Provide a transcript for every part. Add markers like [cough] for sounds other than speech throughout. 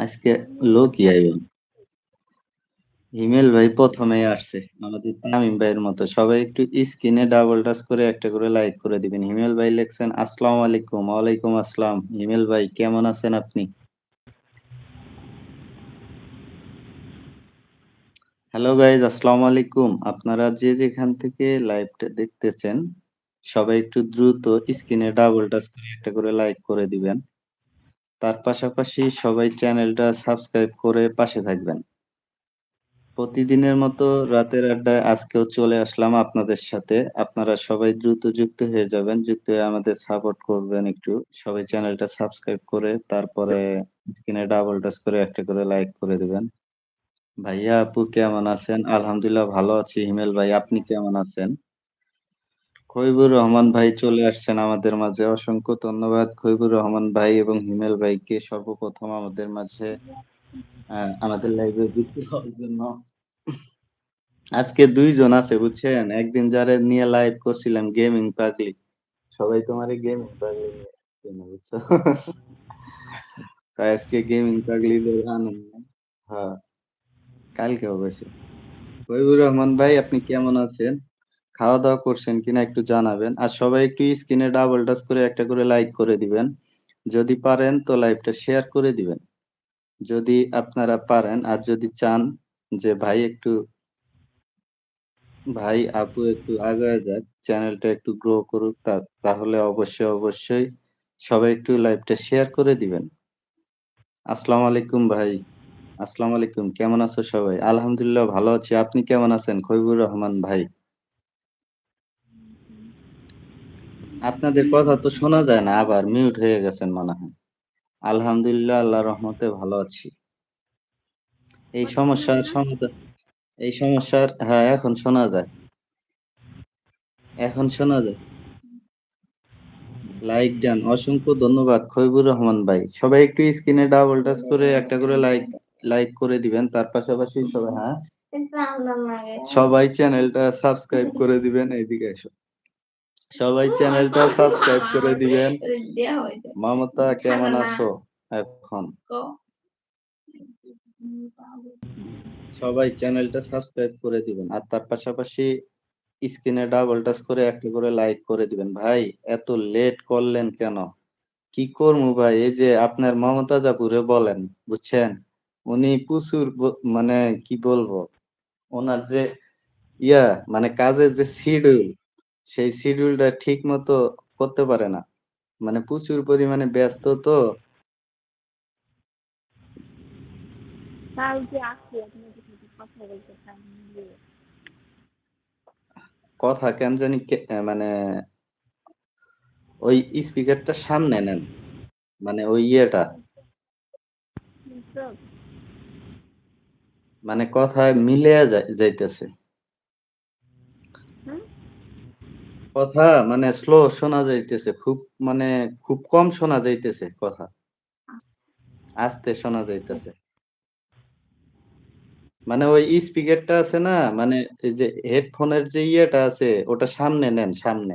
আজকে লোকই আইব। হিমেল ভাই ১ম এই আসছে। আমাদের তামিম ভাইয়ের মতো। সবাই একটু স্ক্রিনে ডাবল টাচ করে একটা করে লাইক করে দিবেন। হিমেল ভাই লেখছেন, "আসসালামু আলাইকুম।" ওয়ালাইকুম আসসালাম। হিমেল ভাই কেমন আছেন আপনি? হ্যালো গাইজ আসসালামু আলাইকুম। আপনারা যে যেখান থেকে লাইভটা দেখতেছেন, সবাই একটু দ্রুত স্ক্রিনে ডাবল টাচ করে একটা করে লাইক করে দিবেন। তার পাশাপাশি সবাই চ্যানেলটা সাবস্ক্রাইব করে পাশে থাকবেন। প্রতিদিনের মতো রাতের আড্ডায় আজকেও চলে আসলাম আপনাদের সাথে। আপনারা সবাই দ্রুত যুক্ত হয়ে যাবেন। যুক্ত হয়ে আমাদের সাপোর্ট করবেন একটু। সবাই চ্যানেলটা সাবস্ক্রাইব করে তারপরে স্ক্রিনে ডাবল টাচ করে একটা করে লাইক করে দিবেন। ভাইয়া, আপু কেমন আছেন? আলহামদুলিল্লাহ ভালো আছি। হিমেল ভাই আপনি কেমন আছেন? খৈবুর রহমান ভাই চলে আসছেন আমাদের মাঝে। অসংখ্য ধন্যবাদ খৈবুর রহমান ভাই এবং হিমেল ভাইকে সর্বপ্রথম আমাদের মাঝে আমাদের লাইভে যুক্ত হওয়ার জন্য। আজকে ২ জন আছে, বুঝছেন? একদিন যারে নিয়ে লাইভ করছিলাম গেমিং পাগলি। সবাই তোমারে গেমিং পাগলি বুঝছ? তাই আজকে গেমিং আনন্দ হ্যাঁ। কালকে অবশ্যই। খৈবুর রহমান ভাই, আপনি কেমন আছেন? খাওয়া-দাওয়া করছেন কিনা একটু জানাবেন। আর সবাই একটু স্ক্রিনে ডাবল টাচ করে একটা করে লাইক করে দিবেন। যদি পারেন তো লাইভটা শেয়ার করে দিবেন। যদি আপনারা পারেন আর যদি চান যে ভাই একটু ভাই, আপু একটু আগায়া যাক, চ্যানেলটা একটু গ্রো করুক তাহলে অবশ্যই, অবশ্যই সবাই একটু লাইভটা শেয়ার করে দিবেন। আসসালামু আলাইকুম ভাই। আসসালামু আলাইকুম। কেমন আছো সবাই? আলহামদুলিল্লাহ ভালো আছি। আপনি কেমন আছেন খৈবুর রহমান ভাই? আপনাদের কথা তো শোনা যায় না। আবার মিউট হয়ে গেছেন মনে হয়। আলহামদুলিল্লাহ আল্লাহর রহমতে ভালো আছি। এই সমস্যার সমাধান এই সমস্যার হ্যাঁ, এখন শোনা যায়। এখন শোনা যায়। Like done. অসংখ্য ধন্যবাদ খৈবুর রহমান ভাই। সবাই একটু স্ক্রিনে ডাবল টাচ করে একটা করে লাইক লাইক করে দিবেন। তার পাশাপাশি সবাই হ্যাঁ? সবাই চ্যানেলটা সাবস্ক্রাইব করে দিবেন। এইদিকে এসো। সবাই চ্যানেলটা সাবস্ক্রাইব করে দিবেন। মমতা কেমন আছো এখন? সবাই চ্যানেলটা সাবস্ক্রাইব করে দিবেন। আর তার পাশাপাশি স্ক্রিনে ডাবল টাচ করে একটা করে লাইক করে দিবেন। ভাই এত লেট করলেন কেন? কি করমু ভাই? এই যে আপনার মমতা জাপুরে বলেন, বুঝছেন? উনি প্রচুর মানে কি বলব? ওনার যে ইয়া মানে কাজের যে শিডিউল, সেই শিডিউলটা ঠিক মতো করতে পারে না। মানে প্রচুর পরিমাণে ব্যস্ত তো। কথা। কথা কেন জানি মানে ওই স্পিকারটা সামনে নেন। মানে ওই ইয়েটা। মানে কথায় মিলেয়া যাই যাইতেছে। কথা মানে স্লো শোনা যাইতেছে। খুব মানে খুব কম শোনা যাইতেছে কথা। আস্তে শোনা যাইতেছে। মানে ওই স্পিকারটা আছে না? মানে এই যে হেডফোনের যে ইয়েটা আছে ওটা সামনে নেন, সামনে।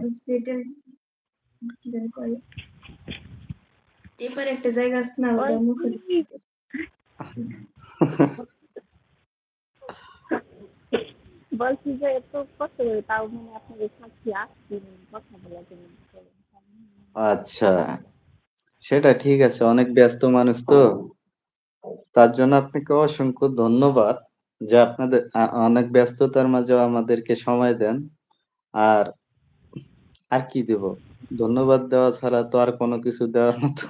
এপারে একটা জায়গা আছে না [laughs] বলছি যে এত কষ্ট করে তাও মানে আপনাদের সাথে আসছি, কথা বলার জন্য। আচ্ছা। সেটা ঠিক আছে। অনেক ব্যস্ত মানুষ তো। তার জন্য আপনাকে অসংখ্য ধন্যবাদ যে আপনাদের অনেক ব্যস্ততার মাঝেও আমাদেরকে সময় দেন। আর আর কি দেব? ধন্যবাদ দেওয়া ছাড়া তো আর কোনো কিছু দেওয়ার মতো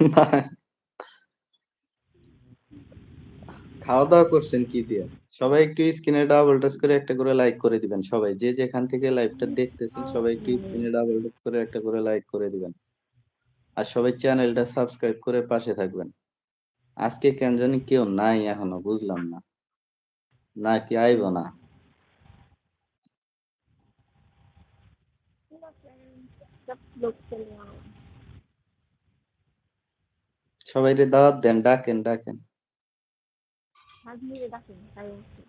নাই। খাওয়া-দাওয়া করছেন কি দিয়ে? সবাই একটু স্ক্রিনে ডাবল টাচ করে একটা করে লাইক করে দিবেন সবাই। যে যেখান থেকে লাইভটা দেখতেছেন সবাই একটু স্ক্রিনে ডাবল টাচ করে একটা করে লাইক করে দিবেন। আর সবাই চ্যানেলটা সাবস্ক্রাইব করে পাশে থাকবেন। আজকে কেন জানি কেউ নাই এখনও বুঝলাম না। আইব না? সব লোক চলে যাওয়া। সবাইরে দাওয়াত দেন, ডাকেন, ডাকেন। タグ見で出すのす。